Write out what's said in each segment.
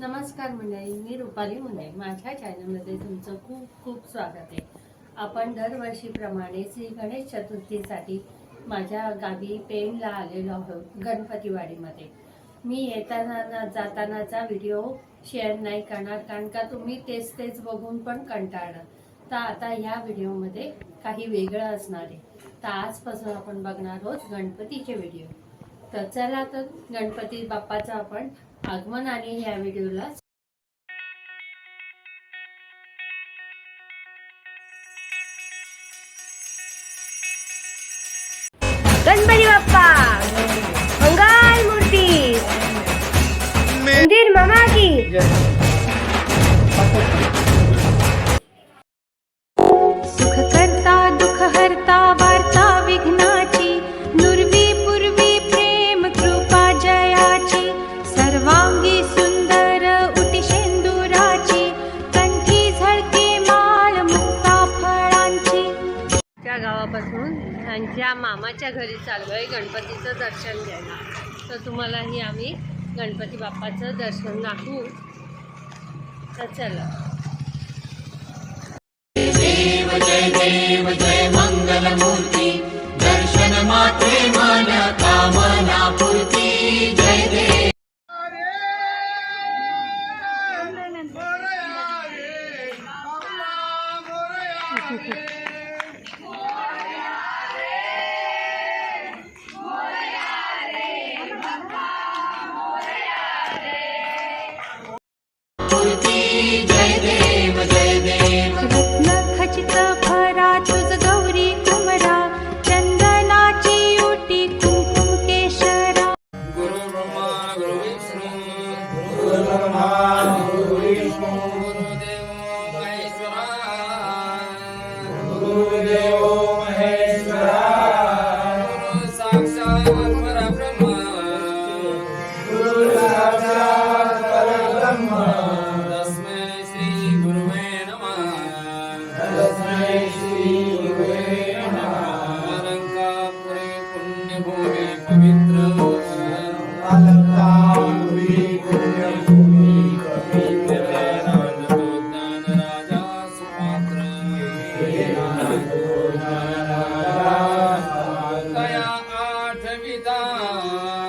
नमस्कार मंडळी मी रुपाली मुंडे माझ्या चॅनलमध्ये तुमचं खूप खूप स्वागत आहे. आपण दरवर्षीप्रमाणे श्री गणेश चतुर्थीसाठी माझ्या गावी पेणला आलेलो आहोत गणपतीवाडीमध्ये. मी येताना जातानाचा व्हिडिओ शेअर नाही करणार कारण का तुम्ही तेच तेच बघून पण कंटाळणार. तर आता ह्या व्हिडिओमध्ये काही वेगळं असणार आहे. तर आजपासून आपण बघणार आहोत गणपतीचे व्हिडिओ. तर चला तर गणपती बाप्पाचा आपण आगमन आले ह्या व्हिडिओला. गणपती बाप्पाचं दर्शन दाखवू. तर चला. जय देव जय मंगलमूर्ती. दर्शन माते मान्यता मना Amen. Bye.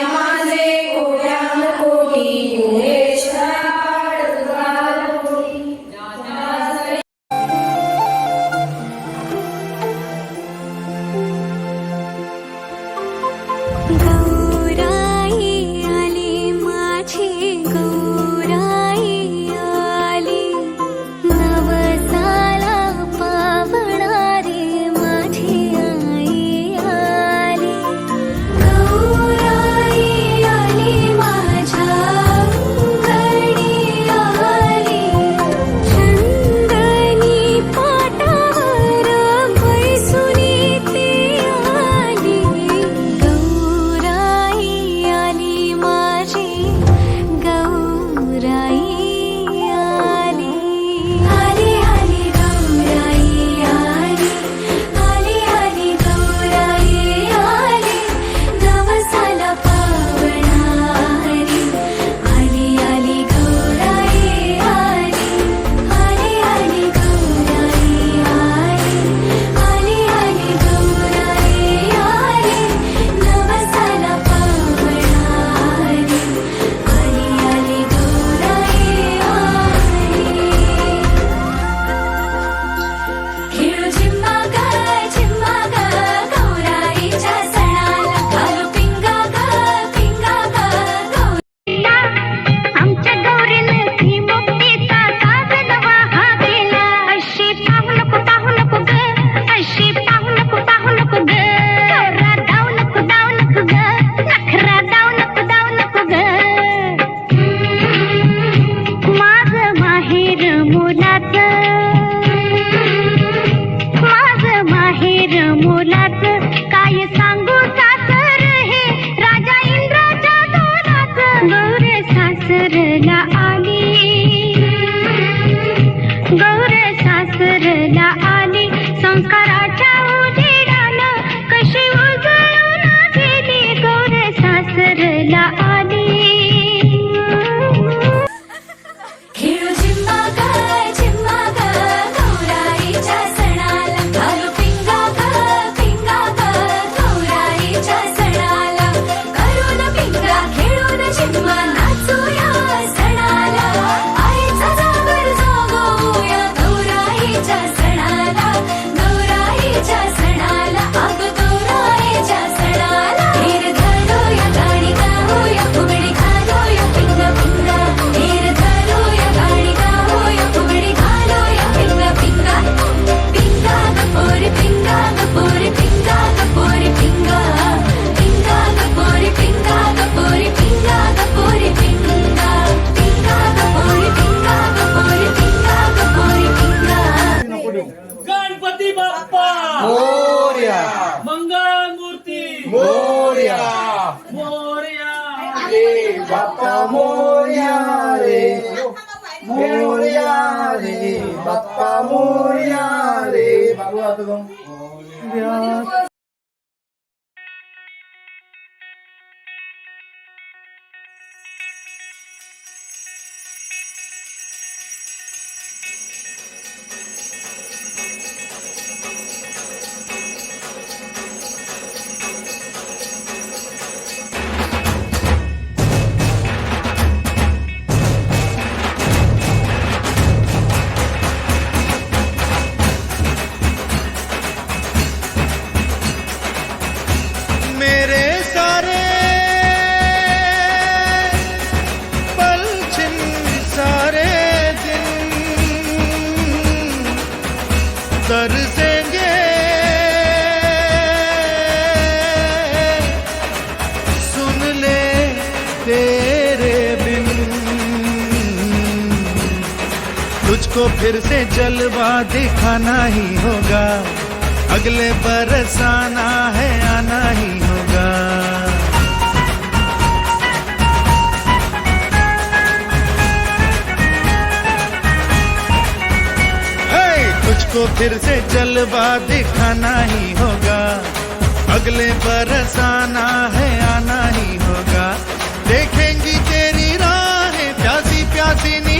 യമാനസേ बाप्पा मोर्या रे बाबू आता तुझको फिर से जलवा दिखाना ही होगा। अगले बरस आना है, आना ही होगा। तुझको फिर से जलवा दिखाना ही होगा। अगले बरस आना है, आना ही होगा। देखेंगी तेरी राहें प्यासी प्यासी निगाहें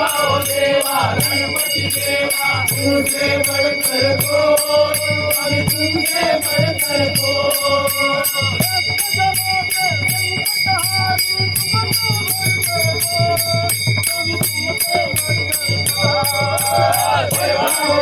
सेवा ओ सेवा गणपति सेवा तुमसे बढ़कर को अरे तुमसे बढ़कर को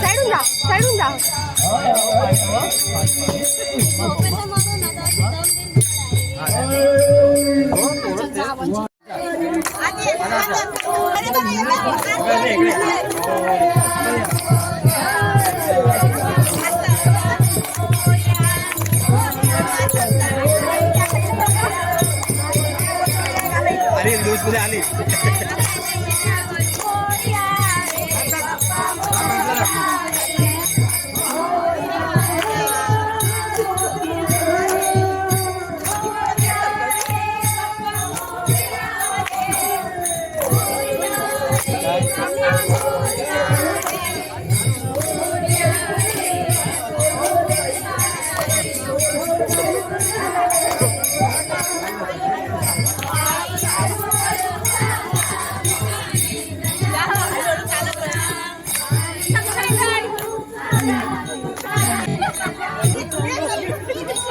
साईडून जा साईडून जा आधे muito ali.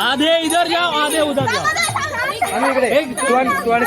आधे इधर जाओ आधे उधर जाओ। इकडे एक तुवाणी तुवाणी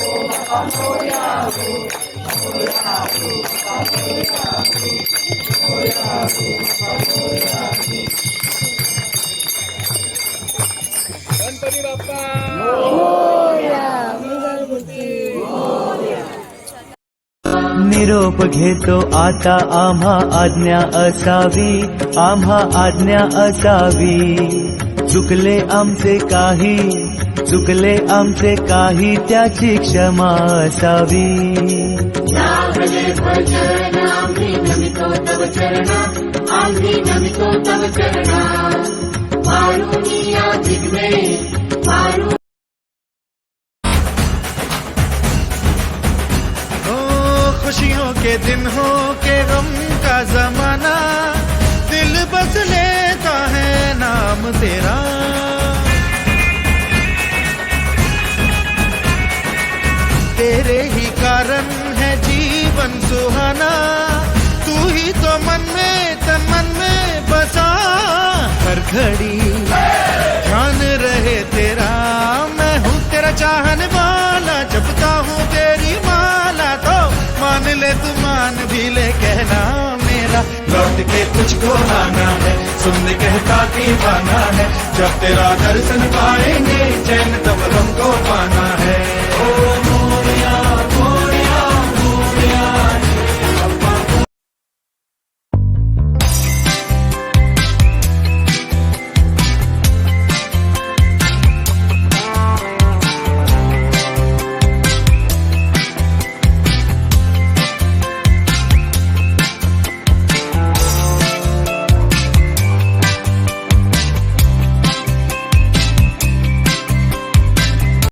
गणपती बाप्पा निरोप घेतो आता आम्हा आज्ञा असावी आम्हा आज्ञा असावी. चुकले आमचे काही चुकले आमचे काही त्याची क्षमा असावी ओ खुशियों के दिन हो के गम का जमाना दिल बस लेता है नाम तेरा तेरे। सुहाना, तू ही तो मन में, तन मन में बसा हर घड़ी। ध्यान रहे तेरा, मैं हूँ तेरा चाहने वाला। जपता हूँ तेरी माला तो मान ले तू, मान भी ले कहना मेरा। लौट के तुझको आना है सुन कहता दीवाना है। जब तेरा दर्शन पाएँगे, चैन तब हमको पाना है।